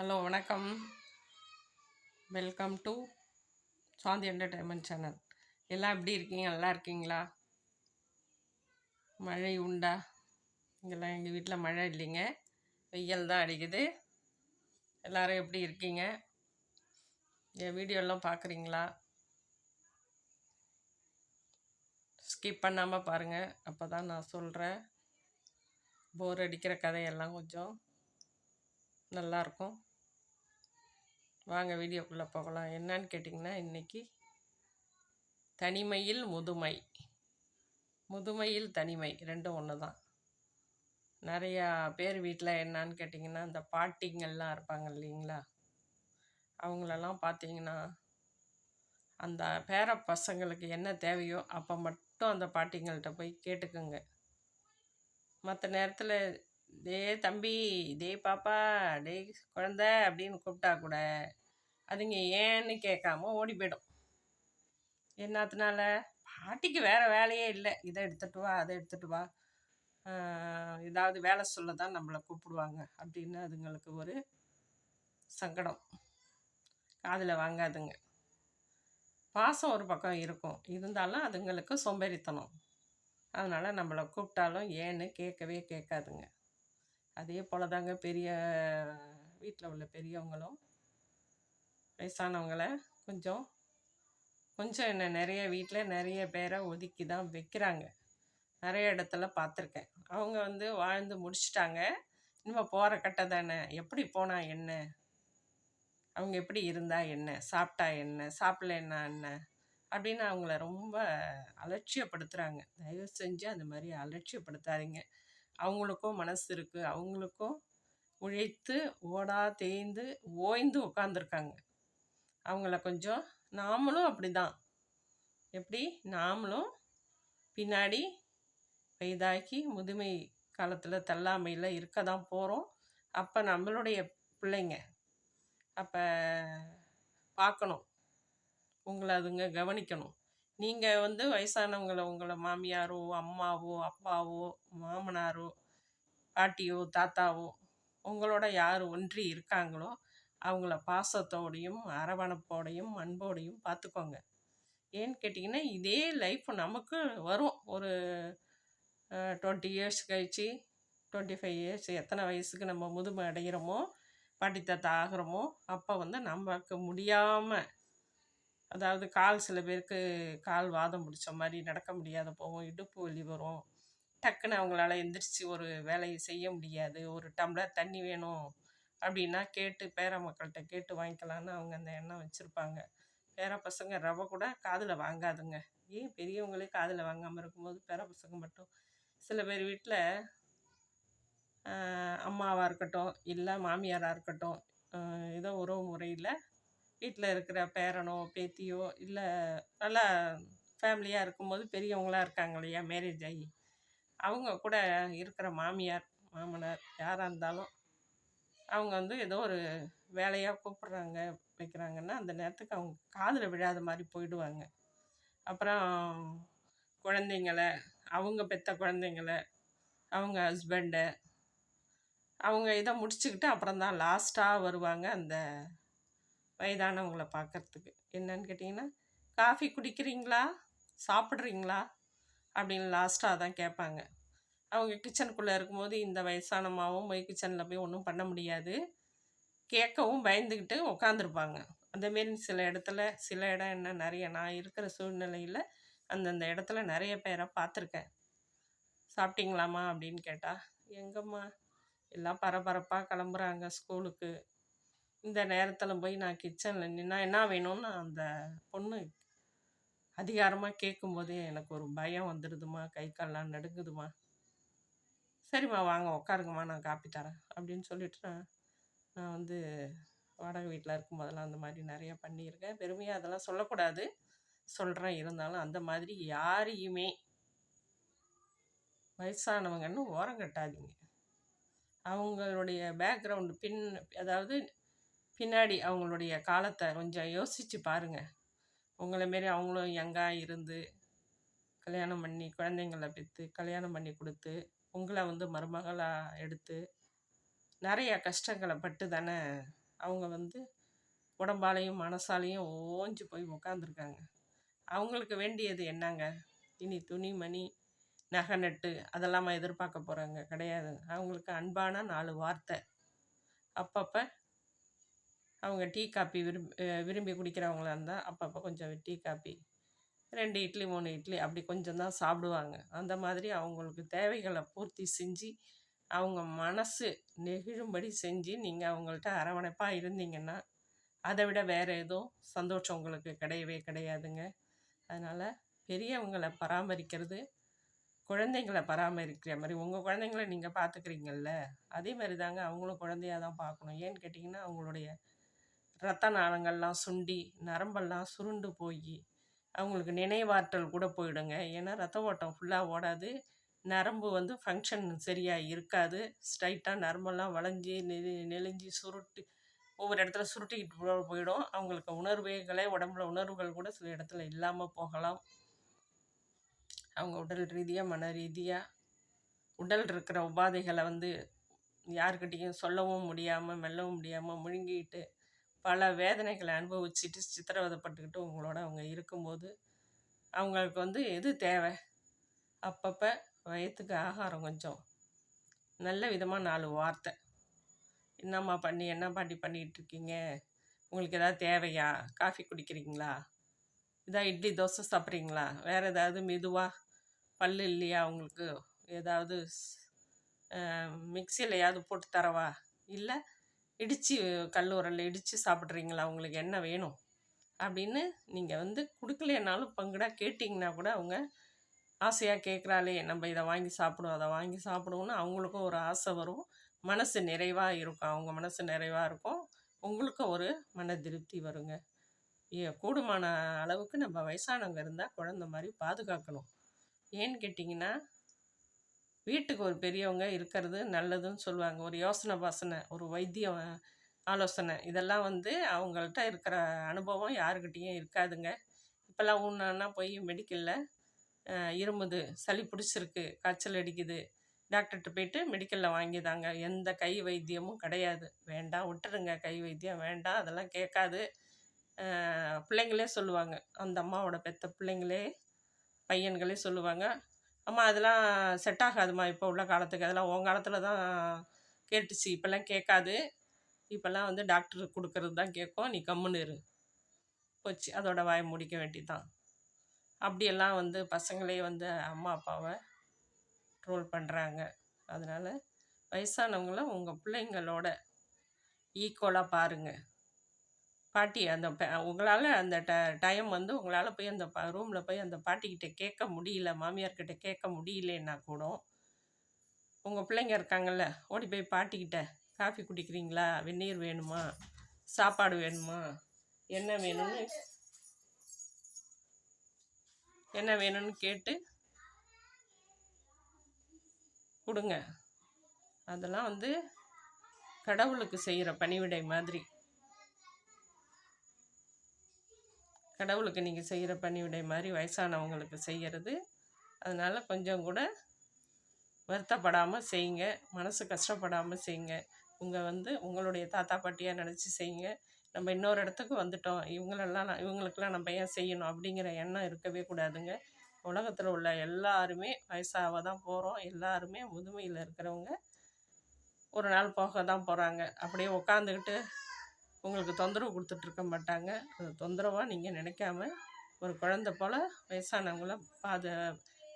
Hello வணக்கம். Welcome to Shanti entertainment channel எல்லாம் எப்படி இருக்கீங்க? நல்லா இருக்கீங்களா? மழை உண்டா? இங்கெல்லாம் எங்கள் வீட்டில் மழை இல்லைங்க. வெயில் தான் அடிக்குது. எல்லோரும் எப்படி இருக்கீங்க? என் வீடியோலாம் பார்க்குறீங்களா ஸ்கிப் பண்ணாமல் பாருங்கள் அப்போ தான் நான் சொல்கிறேன் போர் அடிக்கிற கதையெல்லாம் கொஞ்சம் நல்லாயிருக்கும் வாங்க வீடியோக்குள்ளே போகலாம். என்னன்னு கேட்டிங்கன்னா இன்றைக்கி தனிமையில் முதுமை. முதுமையில் தனிமை ரெண்டும் ஒன்று தான் நிறையா பேர் வீட்டில் என்னான்னு கேட்டிங்கன்னா இந்த பாட்டிங்கள்லாம் இருப்பாங்க இல்லைங்களா? அவங்களெல்லாம் பார்த்தீங்கன்னா அந்த பேர பசங்களுக்கு என்ன தேவையோ அப்போ மட்டும் அந்த பாட்டிங்கள்கிட்ட போய் கேட்டுக்குங்க. மற்ற நேரத்தில் டே தம்பி டே பாப்பா டே குழந்த அப்படின்னு கூப்பிட்டா கூட அதுங்க ஏன்னு கேட்காம ஓடி போயிடும். என்னத்தினால? பாட்டிக்கு வேறு வேலையே இல்லை. இதை எடுத்துகிட்டு வா அதை எடுத்துகிட்டு வா. ஏதாவது வேலை சொல்ல தான் நம்மளை கூப்பிடுவாங்க அப்படின்னு அதுங்களுக்கு ஒரு சங்கடம். காதில் வாங்காதுங்க. பாசம் ஒரு பக்கம் இருக்கும். இருந்தாலும் அதுங்களுக்கு சோம்பேறித்தனம். அதனால் நம்மளை கூப்பிட்டாலும் ஏன்னு கேட்கவே கேட்காதுங்க. அதே போல் தாங்க பெரிய வீட்டில் உள்ள பெரியவங்களும் வயசானவங்கள கொஞ்சம் கொஞ்சம் என்ன நிறைய வீட்டில் நிறைய பேரை ஒதுக்கி தான் வைக்கிறாங்க. நிறைய இடத்துல பார்த்துருக்கேன். அவங்க வந்து வாழ்ந்து முடிச்சிட்டாங்க. இனிமேல் போகிற கட்ட தானே? எப்படி போனால் என்ன? அவங்க எப்படி இருந்தால் என்ன? சாப்பிட்டா என்ன? சாப்பிட்லன்னா என்ன? அப்படின்னு அவங்கள ரொம்ப அலட்சியப்படுத்துகிறாங்க தயவு செஞ்சு அந்த மாதிரி அலட்சியப்படுத்தாதீங்க. அவங்களுக்கும் மனசு இருக்குது அவங்களுக்கும் உழைத்து ஓடா தேய்ந்து ஓய்ந்து உட்காந்துருக்காங்க அவங்கள கொஞ்சம் நாமளும் அப்படி தான் எப்படி? நாமளும் பின்னாடி வயதாக்கி முதுமை காலத்தில் தள்ளாமையில் இருக்க தான் போகிறோம் அப்போ நம்மளுடைய பிள்ளைங்க அப்போ பார்க்கணும். உங்களை அதுங்க கவனிக்கணும். நீங்கள் வந்து வயசானவங்களை உங்களை மாமியாரோ அம்மாவோ அப்பாவோ மாமனாரோ பாட்டியோ தாத்தாவோ உங்களோட யார் ஒன்றி இருக்காங்களோ அவங்கள பாசத்தோடையும் அரவணைப்போடையும் அன்போடையும் பார்த்துக்கோங்க ஏன்னு கேட்டிங்கன்னா இதே லைஃப் நமக்கு வரும். ஒரு டுவெண்ட்டி இயர்ஸ் கழித்து டுவெண்ட்டி ஃபைவ் இயர்ஸ் எத்தனை வயசுக்கு நம்ம முதுமை அடைகிறோமோ பாட்டி தாத்தா ஆகிறோமோ அப்போ வந்து நமக்கு முடியாமல் அதாவது கால் சில பேருக்கு கால் வாதம் பிடிச்ச மாதிரி நடக்க முடியாத போகும் இடுப்பு வலி வரும். டக்குன்னு அவங்களால எந்திரிச்சு ஒரு வேலையை செய்ய முடியாது. ஒரு டம்ளர் தண்ணி வேணும் அப்படின்னா கேட்டு பேர மக்கள்கிட்ட கேட்டு வாங்கிக்கலான்னு அவங்க அந்த எண்ணம் வச்சுருப்பாங்க. பேர பசங்க ரவை கூட காதில் வாங்காதுங்க. ஏன் பெரியவங்களே காதில் வாங்காமல் இருக்கும்போது பேர பசங்க மட்டும்? சில பேர் வீட்டில் அம்மாவாக இருக்கட்டும் இல்லை மாமியாராக இருக்கட்டும் ஏதோ உறவு முறையில் வீட்டில் இருக்கிற பேரனோ பேத்தியோ இல்லை நல்லா ஃபேமிலியாக இருக்கும்போது பெரியவங்களாக இருக்காங்க இல்லையா மேரேஜ் ஆகி. அவங்க கூட இருக்கிற மாமியார் மாமனார் யாராக இருந்தாலும் அவங்க வந்து ஏதோ ஒரு வேலையாக கூப்பிட்றாங்க வைக்கிறாங்கன்னா அந்த நேரத்துக்கு அவங்க காதில் விழாத மாதிரி போயிடுவாங்க. அப்புறம் குழந்தைங்கள அவங்க பெற்ற குழந்தைங்கள அவங்க ஹஸ்பண்டை அவங்க இதை முடிச்சுக்கிட்டு அப்புறம் தான் லாஸ்ட்டாக வருவாங்க அந்த வயதானவங்கள பார்க்குறதுக்கு என்னன்னு கேட்டிங்கன்னா காஃபி குடிக்கிறீங்களா? சாப்பிட்றீங்களா? அப்படின்னு லாஸ்ட்டாக தான் கேட்பாங்க. அவங்க கிச்சனுக்குள்ளே இருக்கும்போது இந்த வயசானமாகவும் போய் கிச்சனில் போய் ஒன்றும் பண்ண முடியாது. கேட்கவும் பயந்துக்கிட்டு உட்காந்துருப்பாங்க அந்தமாரி சில இடத்துல சில இடம் என்ன நிறைய நான் இருக்கிற சூழ்நிலையில் அந்தந்த இடத்துல நிறைய பேரை பார்த்துருக்கேன். சாப்பிட்டீங்களாம்மா அப்படின்னு கேட்டால் எங்கம்மா? எல்லாம் பரபரப்பாக கிளம்புறாங்க ஸ்கூலுக்கு இந்த நேரத்தில் போய் நான் கிச்சனில் நின்னா என்ன வேணும்னு அந்த பொண்ணு அதிகாரமாக கேட்கும்போதே எனக்கு ஒரு பயம் வந்துடுதுமா கை கால்லாம் நடுங்குதுமா. சரிம்மா வாங்க உட்காருங்கம்மா நான் காப்பி தரேன் அப்படின்னு சொல்லிட்டு நான் நான் வந்து வாடகை வீட்டில் இருக்கும்போதெல்லாம் அந்த மாதிரி நிறையா பண்ணியிருக்கேன். பெருமையாக அதெல்லாம் சொல்லக்கூடாது. சொல்கிறேன் இருந்தாலும் அந்த மாதிரி யாரையுமே வயசானவங்கன்னு ஓரம் கட்டாதீங்க. அவங்களுடைய பேக்ரவுண்டு பின் அதாவது பின்னாடி அவங்களுடைய காலத்தை கொஞ்சம் யோசித்து பாருங்கள் உங்களை மாரி அவங்களும் யங்காக இருந்து கல்யாணம் பண்ணி குழந்தைங்கள பெற்று கல்யாணம் பண்ணி கொடுத்து உங்களை வந்து மருமகளாக எடுத்து நிறைய கஷ்டங்களை பட்டு தானே அவங்க வந்து உடம்பாலையும் மனசாலையும் ஓஞ்சு போய் உக்காந்துருக்காங்க. அவங்களுக்கு வேண்டியது என்னங்க? இனி துணி மணி நகை நட்டு அதெல்லாமா எதிர்பார்க்க போகிறாங்க கிடையாது. அவங்களுக்கு அன்பான நாலு வார்த்தை. அப்பப்போ அவங்க டீ காப்பி விரும்பி விரும்பி குடிக்கிறவங்களா இருந்தால் அப்பப்போ கொஞ்சம் டீ காப்பி ரெண்டு இட்லி மூணு இட்லி அப்படி கொஞ்சம் தான் சாப்பிடுவாங்க. அந்த மாதிரி அவங்களுக்கு தேவைகளை பூர்த்தி செஞ்சு அவங்க மனசு நெகிழும்படி செஞ்சு நீங்கள் அவங்கள்ட்ட அரவணைப்பாக இருந்தீங்கன்னா அதை விட வேறு எதுவும் சந்தோஷம் உங்களுக்கு கிடையவே கிடையாதுங்க. அதனால் பெரியவங்களை பராமரிக்கிறது குழந்தைங்களை பராமரிக்கிற மாதிரி உங்கள் குழந்தைங்கள நீங்கள் பார்த்துக்கிறீங்கல்ல அதே மாதிரி தாங்க அவங்களும் குழந்தையாக தான் பார்க்கணும் ஏன்னு கேட்டிங்கன்னா அவங்களுடைய ரத்த நாளங்கள்லாம் சுண்டி நரம்பெல்லாம் சுருண்டு போய் அவங்களுக்கு நினைவாற்றல் கூட போயிடுங்க. ஏன்னா ரத்த ஓட்டம் ஃபுல்லாக ஓடாது. நரம்பு வந்து ஃபங்க்ஷன் சரியாக இருக்காது. ஸ்ட்ரைட்டாக நரம்பெல்லாம் வளைஞ்சி நெலி நெளிஞ்சு சுருட்டி ஒவ்வொரு இடத்துல சுருட்டிக்கிட்டு போயிடும். அவங்களுக்கு உணர்வுகளே உடம்புல உணர்வுகள் கூட சில இடத்துல இல்லாமல் போகலாம். அவங்க உடல் ரீதியாக மன ரீதியாக உடல் இருக்கிற உபாதைகளை வந்து யாருக்கிட்டேயும் சொல்லவும் முடியாமல் மெல்லவும் முடியாமல் முழுங்கிட்டு பல வேதனைகளை அனுபவிச்சுட்டு சித்திரவதைப்பட்டுக்கிட்டு உங்களோட அவங்க இருக்கும்போது அவங்களுக்கு வந்து எது தேவை? அப்பப்போ வயிற்றுக்கு ஆகாரம் கொஞ்சம். நல்ல விதமாக நாலு வார்த்தை. என்னம்மா பண்ணி என்ன பாட்டி பண்ணிகிட்ருக்கீங்க உங்களுக்கு எதாவது தேவையா? காஃபி குடிக்கிறீங்களா? இதாக இட்லி தோசை சாப்பிட்றீங்களா? வேறு ஏதாவது மெதுவாக பல் இல்லையா உங்களுக்கு ஏதாவது மிக்சியிலையாவது போட்டு தரவா? இல்லை இடித்து கல் உரலில் இடித்து சாப்பிட்றீங்களா? உங்களுக்கு என்ன வேணும்? அப்படின்னு நீங்கள் வந்து கொடுக்கலையானாலும் பங்குடாக கேட்டிங்கன்னா கூட அவங்க ஆசையாக கேட்குறாளே நம்ம இதை வாங்கி சாப்பிடுவோம் அதை வாங்கி சாப்பிடுவோன்னு அவங்களுக்கும் ஒரு ஆசை வரும். மனசு நிறைவாக இருக்கும். அவங்க மனசு நிறைவாக இருக்கும். உங்களுக்கும் ஒரு மன திருப்தி வருங்க. கூடுமான அளவுக்கு நம்ம வயசானவங்க இருந்தால் குழந்த மாதிரி பாதுகாக்கணும். ஏன்னு கேட்டிங்கன்னா வீட்டுக்கு ஒரு பெரியவங்க இருக்கிறது நல்லதுன்னு சொல்லுவாங்க. ஒரு யோசனை பாசனை ஒரு வைத்தியம் ஆலோசனை. இதெல்லாம் வந்து அவங்கள்ட்ட இருக்கிற அனுபவம் யாருக்கிட்டேயும் இருக்காதுங்க. இப்போல்லாம் ஒன்றுனா போய் மெடிக்கலில் இருமுது சளி பிடிச்சிருக்கு காய்ச்சல் அடிக்குது. டாக்டர்கிட்ட போயிட்டு மெடிக்கலில் வாங்கிதாங்க. எந்த கை வைத்தியமும் கிடையாது. வேண்டாம் விட்டுருங்க. கை வைத்தியம் வேண்டாம் அதெல்லாம் கேட்காது. பிள்ளைங்களே சொல்லுவாங்க. அந்த அம்மாவோட பெத்த பிள்ளைங்களே பையன்களே சொல்லுவாங்க. அம்மா அதெல்லாம் செட் ஆகாதுமா இப்போ உள்ள காலத்துக்கு. அதெல்லாம் உன் காலத்தில் தான் கேட்டுச்சு. இப்போல்லாம் கேட்காது. இப்போல்லாம் வந்து டாக்டர் கொடுக்கறது தான் கேட்கும். நீ கம்முன்னு இரு. போச்சு. அதோட வாயை முடிக்க வேண்டிதான் அப்படியெல்லாம் வந்து பசங்களே வந்து அம்மா அப்பாவை ட்ரோல் பண்ணுறாங்க அதனால் வயசானவங்களும் உங்கள் பிள்ளைங்களோட ஈக்குவலாக பாருங்கள் பாட்டி அந்த உங்களால் அந்த ட டைம் வந்து உங்களால் போய் அந்த ப ரூமில் போய் அந்த பாட்டிக்கிட்ட கேட்க முடியல மாமியார்கிட்ட கேட்க முடியலன்னா கூட உங்கள் பிள்ளைங்க இருக்காங்கல்ல ஓடி போய் பாட்டிக்கிட்ட காஃபி குடிக்கிறீங்களா? வெந்நீர் வேணுமா? சாப்பாடு வேணுமா? என்ன வேணும்னு என்ன வேணும்னு கேட்டு கொடுங்க. அதெல்லாம் வந்து கடவுளுக்கு செய்கிற பணிவிடை மாதிரி. கடவுளுக்கு நீங்கள் செய்கிற பணிவிடை மாதிரி வயசானவங்களுக்கு செய்கிறது அதனால் கொஞ்சம் கூட வருத்தப்படாமல் செய்யுங்க. மனசு கஷ்டப்படாமல் செய்யுங்க. உங்கள் வந்து உங்களுடைய தாத்தா பாட்டியாக நினச்சி செய்யுங்க. நம்ம இன்னொரு இடத்துக்கு வந்துட்டோம். இவங்களெல்லாம் இவங்களுக்கெல்லாம் நம்ம ஏன் செய்யணும்? அப்படிங்கிற எண்ணம் இருக்கவே கூடாதுங்க. உலகத்தில் உள்ள எல்லாருமே வயசாக தான் போகிறோம் எல்லாருமே முதுமையில் இருக்கிறவங்க ஒரு நாள் போக தான் போகிறாங்க அப்படியே உட்காந்துக்கிட்டு உங்களுக்கு தொந்தரவு கொடுத்துட்ருக்க மாட்டாங்க. அது தொந்தரவாக நீங்கள் நினைக்காம ஒரு குழந்த போல் வயசானவங்கள அதை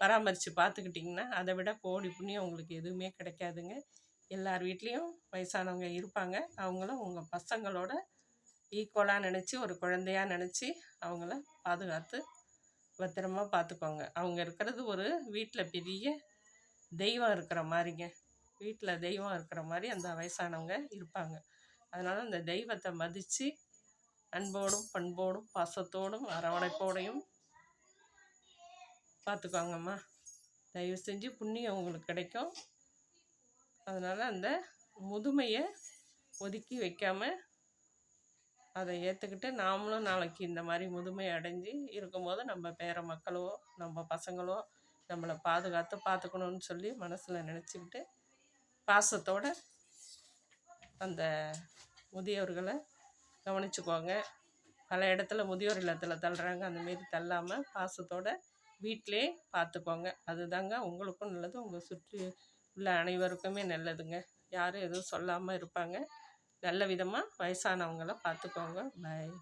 பராமரித்து பார்த்துக்கிட்டிங்கன்னா அதை விட கோடி புண்ணியம் உங்களுக்கு எதுவுமே கிடைக்காதுங்க. எல்லார் வீட்லேயும் வயசானவங்க இருப்பாங்க. அவங்களும் உங்கள் பசங்களோட ஈக்குவலாக நினச்சி ஒரு குழந்தையாக நினச்சி அவங்கள பாதுகாத்து பத்திரமா பார்த்துக்கோங்க அவங்க இருக்கிறது ஒரு வீட்டில் பெரிய தெய்வம் இருக்கிற மாதிரிங்க வீட்டில் தெய்வம் இருக்கிற மாதிரி அந்த வயசானவங்க இருப்பாங்க. அதனால் அந்த தெய்வத்தை மதித்து அன்போடும் பண்போடும் பாசத்தோடும் அரவணைப்போடையும் பார்த்துக்கோங்கம்மா தயவு செஞ்சு புண்ணியம் உங்களுக்கு கிடைக்கும். அதனால் அந்த முதுமையை ஒதுக்கி வைக்காமல் அதை ஏற்றுக்கிட்டு நாமளும் நாளைக்கு இந்த மாதிரி முதுமை அடைஞ்சு இருக்கும்போது நம்ம பேர மக்களோ நம்ம பசங்களோ நம்மளை பாதுகாத்து பார்த்துக்கணுன்னு சொல்லி மனசில் நினச்சிக்கிட்டு பாசத்தோடு அந்த முதியோர்களை கவனிச்சுக்கோங்க. பல இடத்துல முதியோர் இல்லத்தில் தள்ளுறாங்க. அந்தமாரி தள்ளாமல் பாசத்தோடு வீட்டிலே பார்த்துக்கோங்க அதுதாங்க உங்களுக்கும் நல்லது. உங்கள் சுற்றி உள்ள அனைவருக்குமே நல்லதுங்க. யாரும் எதுவும் சொல்லாமல் இருப்பாங்க. நல்ல விதமாக வயசானவங்கள பார்த்துக்கோங்க பாய்